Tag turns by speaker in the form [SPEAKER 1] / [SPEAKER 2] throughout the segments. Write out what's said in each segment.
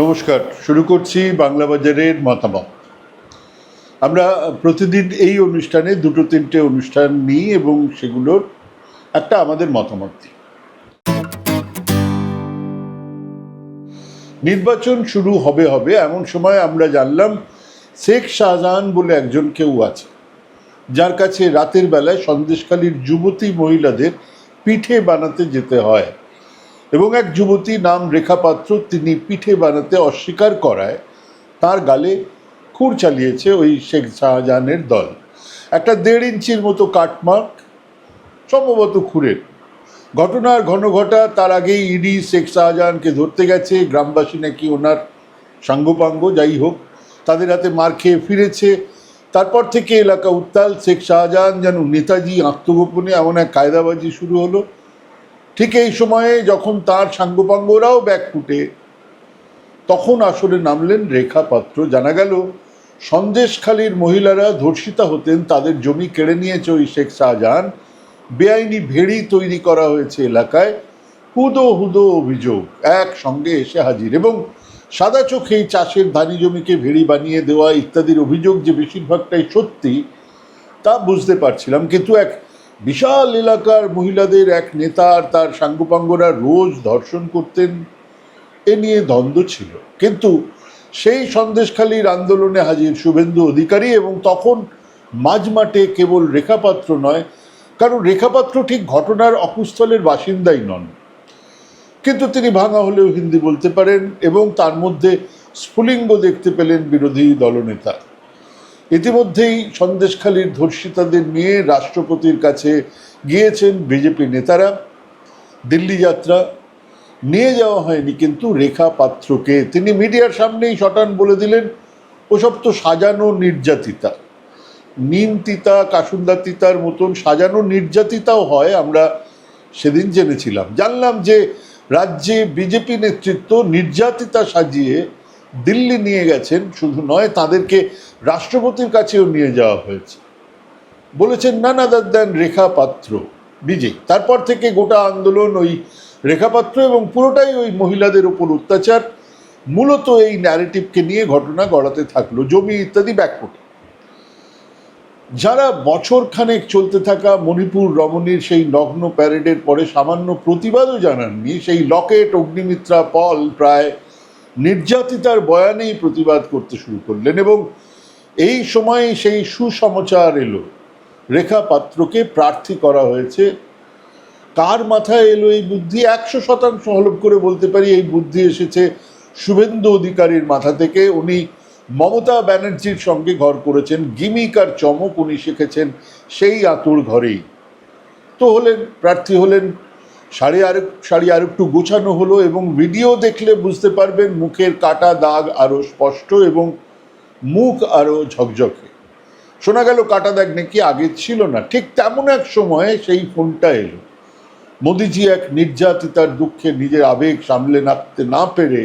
[SPEAKER 1] নমস্কার, শুরু করছি বাংলা বাজারের মতামত। আমরা প্রতিদিন এই অনুষ্ঠানে দুটো তিনটে অনুষ্ঠান নিই এবং সেগুলোর একটা আমাদের মতামত দিই। নির্বাচন শুরু হবে হবে, এমন সময় আমরা জানলাম শেখ শাহজাহান বলে একজন কেউ আছে, যার কাছে রাতের বেলায় সন্দেশকালীর যুবতী মহিলাদের পিঠে বানাতে যেতে হয়। এবং এক যুবতী নাম রেখা পাত্র তিনি পিঠে বানাতে অস্বীকার করায় তার গালে খুর চালিয়েছে ওই শেখ শাহজাহানের দল। একটা দেড় ইঞ্চির মতো কাটমার্ক, সম্ভবত খুরের। ঘটনার ঘন ঘটা তার আগেই ইডি শেখ শাহজাহানকে ধরতে গেছে, গ্রামবাসী নাকি ওনার সাঙ্গপাঙ্গ, যাই হোক, তাদের হাতে মার খেয়ে ফিরেছে। তারপর থেকে এলাকা উত্তাল, শেখ শাহজাহান যেন নেতাজি আত্মগোপনে এমন এক কায়দাবাজি শুরু হলো। ঠিক এই সময়ে যখন তার সাঙ্গপাঙ্গরাও ব্যাগ ফুটে, তখন আসলে নামলেন রেখা পাত্র। জানা গেল, সন্দেশখালীর মহিলারা ধর্ষিতা হতেন, তাদের জমি কেড়ে নিয়েছে ওই শেখ শাহজাহান। বেআইনি ভেড়ি তৈরি করা হয়েছে এলাকায়। হুদো হুদো অভিযোগ, একসঙ্গে এসে হাজির এবং সাদা চোখেই চাষের ধানি জমিকে ভেড়ি বানিয়ে দেওয়া ইত্যাদির অভিযোগ যে বেশিরভাগটাই সত্যি, তা বুঝতে পারছিলাম। কিন্তু এক বিশাল এলাকার মহিলাদের এক নেতা আর তার সাঙ্গপাঙ্গরা রোজ ধর্ষণ করতেন। এ নিয়ে দ্বন্দ্ব ছিল। কিন্তু সেই সন্দেশখালীর আন্দোলনে হাজির শুভেন্দু অধিকারী এবং তখন মাঝমাঠে কেবল রেখাপাত্র নয়, কারণ রেখাপাত্র ঠিক ঘটনার অকুস্থলের বাসিন্দাই নন। কিন্তু তিনি ভাঙা হলেও হিন্দি বলতে পারেন এবং তার মধ্যে স্ফুলিঙ্গ দেখতে পেলেন বিরোধী দলনেতা। ইতিমধ্যেই সন্দেশখালীর ধর্ষিতাদের নিয়ে রাষ্ট্রপতির কাছে গিয়েছেন বিজেপি নেতারা। দিল্লি যাত্রা নিয়ে যাওয়া হয়নি, কিন্তু রেখা পাত্রকে। তিনি মিডিয়ার সামনেই শটান বলে দিলেন, ওসব তো সাজানো নির্যাতিতা। নিম তিতা কাসুন্দা তিতার মতন সাজানো নির্যাতিতাও হয়, আমরা সেদিন জেনেছিলাম। জানলাম যে রাজ্যে বিজেপি নেতৃত্ব নির্যাতিতা সাজিয়ে দিল্লি নিয়ে গেছেন, শুধু নয়, তাদেরকে রাষ্ট্রপতির কাছেও নিয়ে যাওয়া হয়েছে। বলেছেন না না দেন রেখা পাত্র বিজেপি তারপর থেকে গোটা আন্দোলন ওই রেখাপাত্র এবং পুরোটাই ওই মহিলাদের ওপর অত্যাচার। মূলত এই ন্যারেটিভকে নিয়ে ঘটনা গড়াতে থাকল, জমি ইত্যাদি ব্যাকফুটে যারা বছর খানেক চলতে থাকা মণিপুর রমণীর সেই নগ্ন প্যারেডের পরে সামান্য প্রতিবাদও জানাননি, সেই লকেট, অগ্নিমিত্রা, পল প্রায় নির্যাতিতার বয়ানেই প্রতিবাদ করতে শুরু করলেন এবং এই সময় সেই সুসমাচার এলো। রেখা পাত্রকে প্রার্থী করা হয়েছে। কার মাথায় এলো এই বুদ্ধি। একশো শতাংশ হলপ করে বলতে পারি এই বুদ্ধি এসেছে শুভেন্দু অধিকারীর মাথা থেকে। উনি মমতা ব্যানার্জির সঙ্গে ঘর করেছেন। গিমিক আর চমক উনি শিখেছেন সেই আতুর ঘরেই। তো হলেন, প্রার্থী হলেন শাড়ি আর শাড়ি আর একটু গোছানো হলো এবং ভিডিও দেখলে বুঝতে পারবেন মুখের কাটা দাগ আরও স্পষ্ট এবং মুখ আরও ঝকঝকে। শোনা গেল কাটা দাগ নাকি আগে ছিল না। ঠিক তেমন এক সময়ে সেই ফোনটা এলো। মোদিজি এক নির্যাতিতার দুঃখে নিজের আবেগ সামলে রাখতে না পেরে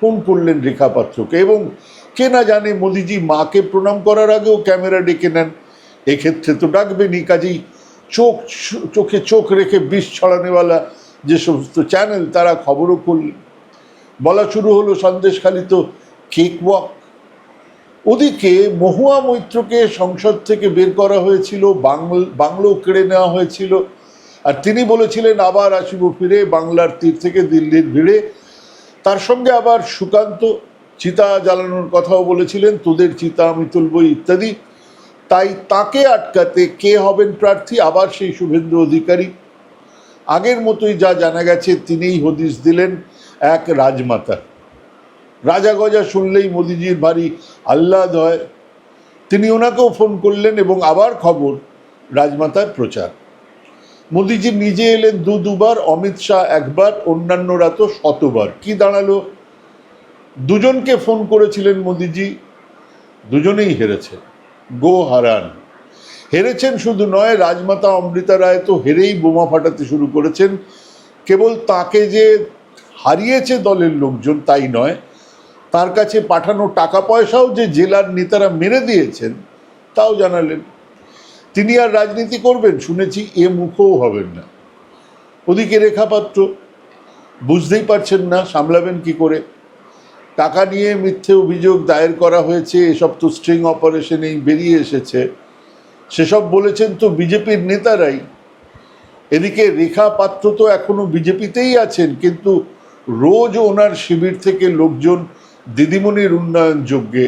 [SPEAKER 1] ফোন করলেন রেখা পাত্রকে এবং কে না জানে মোদিজি মাকে প্রণাম করার আগেও ক্যামেরা ডেকে নেন। এক্ষেত্রে তো ডাকবেনই, কাজেই চোখ চোখে চোখ রেখে বিষ ছড়ানেওয়ালা যে সমস্ত চ্যানেল, তারা খবরও করলেন বলা শুরু হলো সন্দেশখালী তো কেক ওয়াক। ওদিকে মহুয়া মৈত্রকে সংসদ থেকে বের করা হয়েছিল, বাংল, বাংলো কেড়ে নেওয়া হয়েছিল। আর তিনি বলেছিলেন, আবার আসিব ফিরে বাংলার তীর থেকে দিল্লির ভিড়ে। তার সঙ্গে আবার সুকান্ত চিতা জ্বালানোর কথাও বলেছিলেন, তোদের চিতা আমি তুলব ইত্যাদি। তাই তাকে আটকাতে কে হবেন প্রার্থী? আবার সেই শুভেন্দু অধিকারী। আগের মতোই যা জানা গেছে, তিনিই হদিস দিলেন এক রাজমাতা। রাজা গজা শুনলেই মোদিজির ভারী আহ্লাদ হয়। তিনি ওনাকেও ফোন করলেন এবং আবার খবর, রাজমাতার প্রচার। মোদিজি নিজে এলেন দু দুবার, অমিত শাহ একবার, অন্যান্যরা তো শতবার। কি দাঁড়াল? দুজনকে ফোন করেছিলেন মোদিজি, দুজনেই হেরেছে গো হারান। হেরেছেন শুধু নয়, রাজমাতা অমৃতা রায় তো হেরেই বোমা ফাটাতে শুরু করেছেন। কেবল তাকে যে হারিয়েছে দলের লোকজন তাই নয়, তার কাছে পাঠানো টাকা পয়সাও যে জেলার নেতারা মেরে দিয়েছেন, তাও জানালেন। তিনি আর রাজনীতি করবেন, শুনেছি এ মুখও হবেন না। ওদিকে রেখাপাত্র, বুঝতেই পারছেন না, সামলাবেন কি করে? টাকা নিয়ে মিথ্যে অভিযোগ দায়ের করা হয়েছে, এসব তো স্ট্রিং অপারেশনেই বেরিয়ে এসেছে। সেসব বলেছেন তো বিজেপির নেতারাই। এদিকে রেখা পাত্র তো এখনও বিজেপিতেই আছেন, কিন্তু রোজ ওনার শিবির থেকে লোকজন দিদিমণির উন্নয়ন যজ্ঞে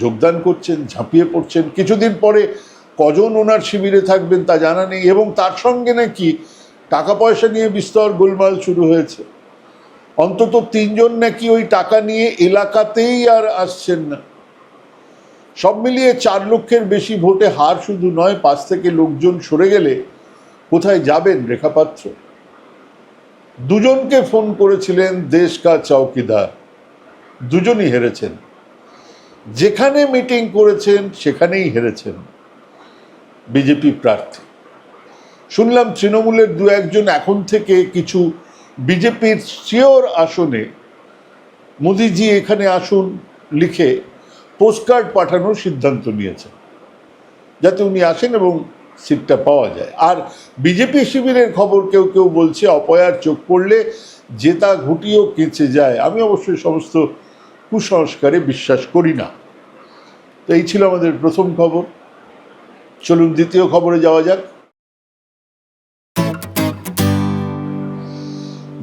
[SPEAKER 1] যোগদান করছেন, ঝাঁপিয়ে পড়ছেন। কিছুদিন পরে কজন ওনার শিবিরে থাকবেন তা জানা নেই, এবং তার সঙ্গে নাকি টাকা পয়সা নিয়ে বিস্তর গোলমাল শুরু হয়েছে। অন্তত তিনজন নাকি ওই টাকা নিয়ে এলাকাতেই আর আসছেন না। সব মিলিয়ে চার লক্ষের বেশি ভোটে হার শুধু নয় পাশ থেকে লোকজন সরে গেলে কোথায় যাবেন রেখাপাত্র দুজনকে ফোন করেছিলেন দেশ কা চৌকিদার। দুজনই হেরেছেন। যেখানে মিটিং করেছেন, সেখানেই হেরেছেন বিজেপি প্রার্থী। শুনলাম তৃণমূলের দু একজন এখন থেকে কিছু বিজেপির শিওর আসনে মোদিজি এখানে আসুন লিখে পোস্টকার্ড পাঠানোর সিদ্ধান্ত নিয়েছেন, যাতে উনি আসেন এবং সিটটা পাওয়া যায়। আর বিজেপি শিবিরের খবর কেউ কেউ বলছে, অপয়ার চোখ পড়লে জেতা ঘুটিও কেঁচে যায়। আমি অবশ্যই সমস্ত কুসংস্কারে বিশ্বাস করি না। তো এই ছিল আমাদের প্রথম খবর। চলুন দ্বিতীয় খবরে যাওয়া যাক।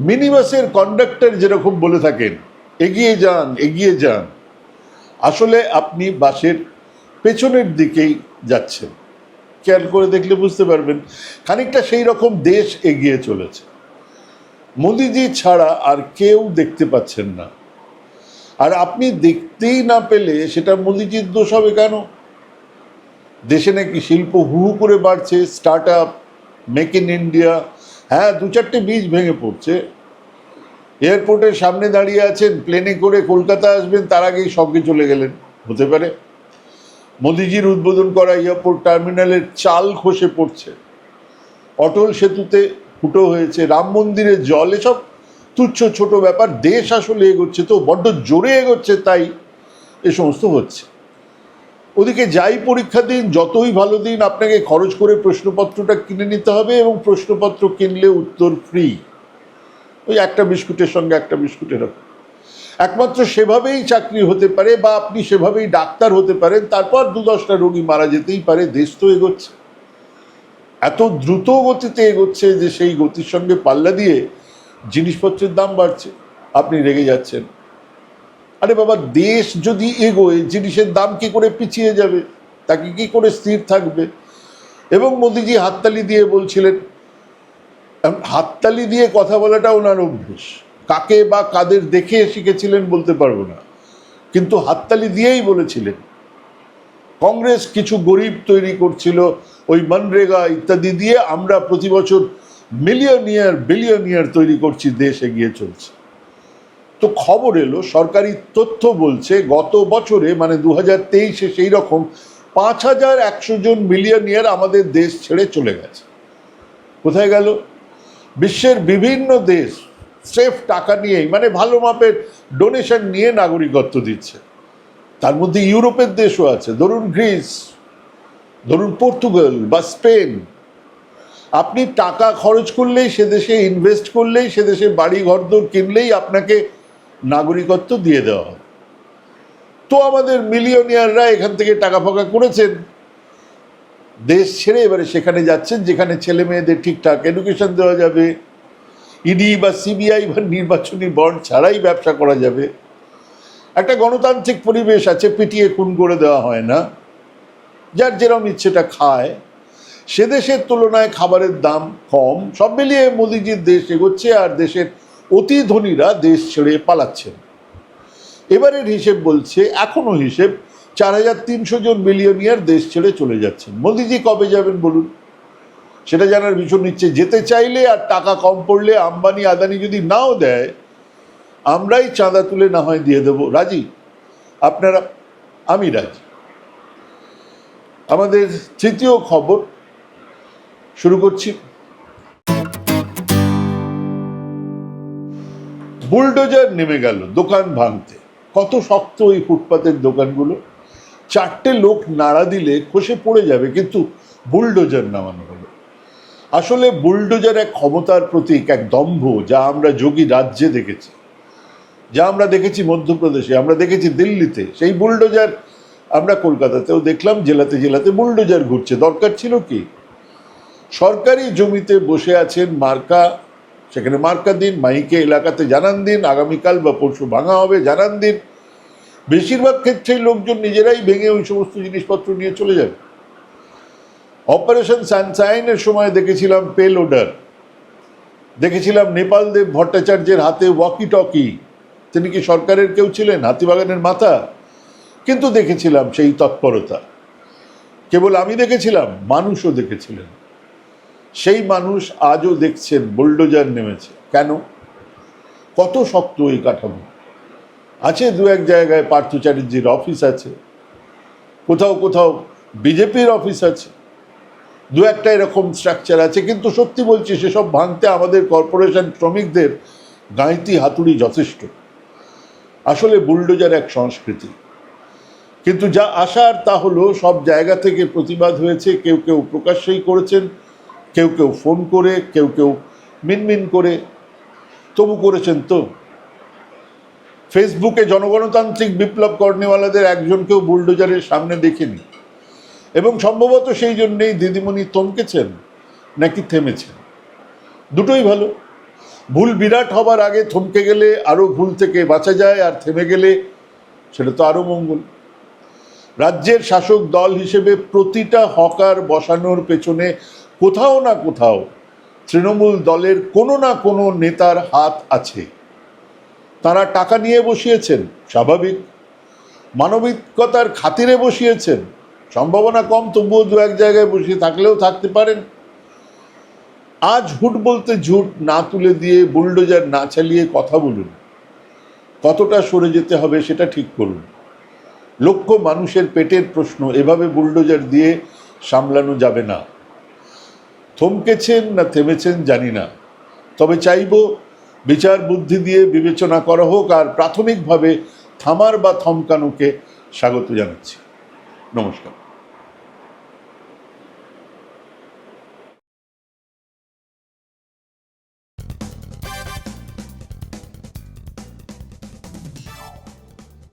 [SPEAKER 1] মিনি বাসের কন্ডাক্টর যেরকম বলে থাকেন, এগিয়ে যান এগিয়ে যান। আসলে আপনি বাসের পেছনের দিকেই যাচ্ছেন। খেয়াল করে দেখলে বুঝতে পারবেন, খানিকটা সেই রকম দেশ এগিয়ে চলেছে। মোদিজি ছাড়া আর কেউ দেখতে পাচ্ছেন না। আর আপনি দেখতেই না পেলে সেটা মোদিজির দোষ হবে কেন? দেশে নাকি শিল্প হু করে বাড়ছে start up make in India হ্যাঁ দু চারটে বীজ ভেঙে পড়ছে। এয়ারপোর্টের সামনে দাঁড়িয়ে আছেন প্লেনে করে কলকাতা আসবেন, তার আগেই সঙ্গে চলে গেলেন, হতে পারে। মোদিজির উদ্বোধন করা এয়ারপোর্ট টার্মিনালের চাল খসে পড়ছে। অটল সেতুতে ফুটো হয়েছে, রাম মন্দিরের জল, এসব তুচ্ছ ছোট ব্যাপার, দেশ আসলে এগোচ্ছে তো, বড্ড জোরে এগোচ্ছে, তাই এ সমস্ত হচ্ছে। ওদিকে যাই পরীক্ষা দিন, যতই ভালো দিন, আপনাকে খরচ করে প্রশ্নপত্রটা কিনে নিতে হবে এবং প্রশ্নপত্র কিনলে উত্তর ফ্রি ওই একটা বিস্কুটের সঙ্গে একটা বিস্কুটের একমাত্র সেভাবেই চাকরি হতে পারে বা আপনি সেভাবেই ডাক্তার হতে পারেন, তারপর দু দশটা রোগী মারা যেতেই পারে, দেশ তো এগোচ্ছে। এত দ্রুত গতিতে এগোচ্ছে যে সেই গতির সঙ্গে পাল্লা দিয়ে জিনিসপত্রের দাম বাড়ছে। আপনি রেগে যাচ্ছেন। আরে বাবা, দেশ যদি এগোয়, জিনিসের দাম কি করে পিছিয়ে যাবে? তাকে কি করে স্থির থাকবে? এবং মোদিজি হাততালি দিয়ে বলছিলেন হাততালি দিয়ে কথা বলাটা ওনার অভ্যেস। কাকে বা কাদের দেখে শিখেছিলেন বলতে পারব না। কিন্তু হাততালি দিয়েই বলেছিলেন। কংগ্রেস কিছু গরিব তৈরি করছিল, ওই মনরেগা ইত্যাদি দিয়ে আমরা প্রতি বছর মিলিয়নিয়ার বিলিয়নিয়ার তৈরি করছি, দেশ এগিয়ে চলছে। তো খবর এলো, সরকারি তথ্য বলছে গত বছরে মানে দু হাজার তেইশে সেই রকম পাঁচ হাজার একশো জন মিলিয়নিয়ার আমাদের দেশ ছেড়ে চলে গেছে। কোথায় গেল? বিশ্বের বিভিন্ন দেশ সেফ টাকা নিয়েই মানে ভালো মাপের ডোনেশন নিয়ে নাগরিকত্ব দিচ্ছে। তার মধ্যে ইউরোপের দেশও আছে, ধরুন গ্রিস, ধরুন পর্তুগাল বা স্পেন। আপনি টাকা খরচ করলেই সে দেশে ইনভেস্ট করলেই সে দেশে বাড়ি ঘরদোর কিনলেই আপনাকে নাগরিকত্ব দিয়ে দেওয়া তো আমাদের মিলিয়নিয়াররা এখান থেকে টাকা ফাঁকা করেছেন। দেশ ছেড়ে এবারে সেখানে যাচ্ছেন, যেখানে ছেলে মেয়েদের ঠিকঠাক এডুকেশন দেওয়া যাবে। ইডি বা সিবিআই বা নির্বাচনী বন্ড ছাড়াই ব্যবসা করা যাবে। একটা গণতান্ত্রিক পরিবেশ আছে, পিটিয়ে খুন করে দেওয়া হয় না। যার যেরকম ইচ্ছেটা খায়। সে দেশের তুলনায় খাবারের দাম কম। সব মিলিয়ে মোদিজির দেশ এগোচ্ছে আর দেশের অতি ধনীরা দেশ ছেড়ে পালাচ্ছেন। এবারের হিসেব বলছে, এখনও হিসেব চার হাজার তিনশো জন মিলিয়নিয়ার দেশ ছেড়ে চলে যাচ্ছেন। মোদিজি কবে যাবেন বলুন? সেটা জানার ভীষণ ইচ্ছে। যেতে চাইলে আর টাকা কম পড়লে আম্বানি, আদানি যদি নাও দেয়, আমরাই চাঁদা তুলে না হয় দিয়ে দেব। রাজি? আপনারা, আমি রাজি। আমাদের তৃতীয় খবর শুরু করছি। বুলডোজার নেমে গেল দোকান ভাঙতে। কত শক্ত ওই ফুটপাতের দোকানগুলো। চারটে লোক নাড়া দিলে খসে পড়ে যাবে, কিন্তু বুলডোজার নামানো হলো। আসলে বুলডোজার এক ক্ষমতার প্রতীক, এক দম্ভ, যা আমরা যোগী রাজ্যে দেখেছি। যা আমরা দেখেছি মধ্যপ্রদেশে, আমরা দেখেছি দিল্লিতে। সেই বুলডোজার আমরা কলকাতাতেও দেখলাম, জেলাতে জেলাতে বুলডোজার ঘুরছে। দরকার ছিল কি? সরকারি জমিতে বসে আছেন মার্কা সেখানে মার্কা দিন, মাইকে এলাকাতে জানান দিন, আগামীকাল বা পরশু ভাঙা হবে, জানান দিন। বেশিরভাগ ক্ষেত্রেই লোকজন নিজেরাই ভেঙে ওই সমস্ত জিনিসপত্র নিয়ে চলে যাবে অপারেশন সানসাইনের সময় দেখেছিলাম পেল ওডার। দেখেছিলাম নেপাল দেব ভট্টাচার্যের হাতে ওয়াকি টকি তিনি কি সরকারের কেউ ছিলেন? হাতিবাগানের মাথা কিন্তু দেখেছিলাম সেই তৎপরতা। কেবল আমি দেখেছিলাম, মানুষও দেখেছিলেন। সেই মানুষ আজও দেখছেন, বুলডোজার নেমেছে। কেন? কত শক্ত ওই কাঠামো। আছে দু এক জায়গায় পার্থ চ্যাটার্জির অফিস আছে। কোথাও কোথাও বিজেপির অফিস আছে। দু একটা এরকম স্ট্রাকচার আছে, কিন্তু সত্যি বলছি সেসব ভাঙতে আমাদের কর্পোরেশন শ্রমিকদের গাঁইতি হাতুড়ি যথেষ্ট। আসলে বুলডোজার এক সংস্কৃতি। কিন্তু যা আসার তা হলো, সব জায়গা থেকে প্রতিবাদ হয়েছে, কেউ কেউ প্রকাশ্যেই করেছেন। কেউ কেউ ফোন করে, কেউ কেউ মিনমিন করে। তবু করেছেন তো। ফেসবুকে জনগণতান্ত্রিক বিপ্লব কর্নেওয়ালাদের একজনকেও বুলডোজারের সামনে দেখিনি। এবং সম্ভবত সেই জন্যেই দিদিমণি থমকেছেন নাকি থেমেছেন। দুটোই ভালো। ভুল বিরাট হবার আগে থমকে গেলে আরও ভুল থেকে বাঁচা যায়, আর থেমে গেলে সেটা তো আরও মঙ্গল। রাজ্যের শাসক দল হিসেবে প্রতিটা হকার বসানোর পেছনে কোথাও না কোথাও তৃণমূল দলের কোনো না কোনো নেতার হাত আছে। তারা টাকা নিয়ে বসিয়েছেন, স্বাভাবিক। মানবিকতার খাতিরে বসিয়েছেন। সম্ভাবনা কম, তবুও দু এক জায়গায় বসিয়ে থাকলেও থাকতে পারেন। আজ হুট বলতে ঝুট না তুলে দিয়ে বুলডোজার না চালিয়ে কথা বলুন। কতটা সরে যেতে হবে সেটা ঠিক করুন। লক্ষ মানুষের পেটের প্রশ্ন, এভাবে বুলডোজার দিয়ে সামলানো যাবে না। থমকেছেন না থেমেছেন জানি না। তবে চাইব বিচার বুদ্ধি দিয়ে বিবেচনা করা হোক আর প্রাথমিকভাবে থামার বা থমকানোকে স্বাগত জানাচ্ছি। নমস্কার।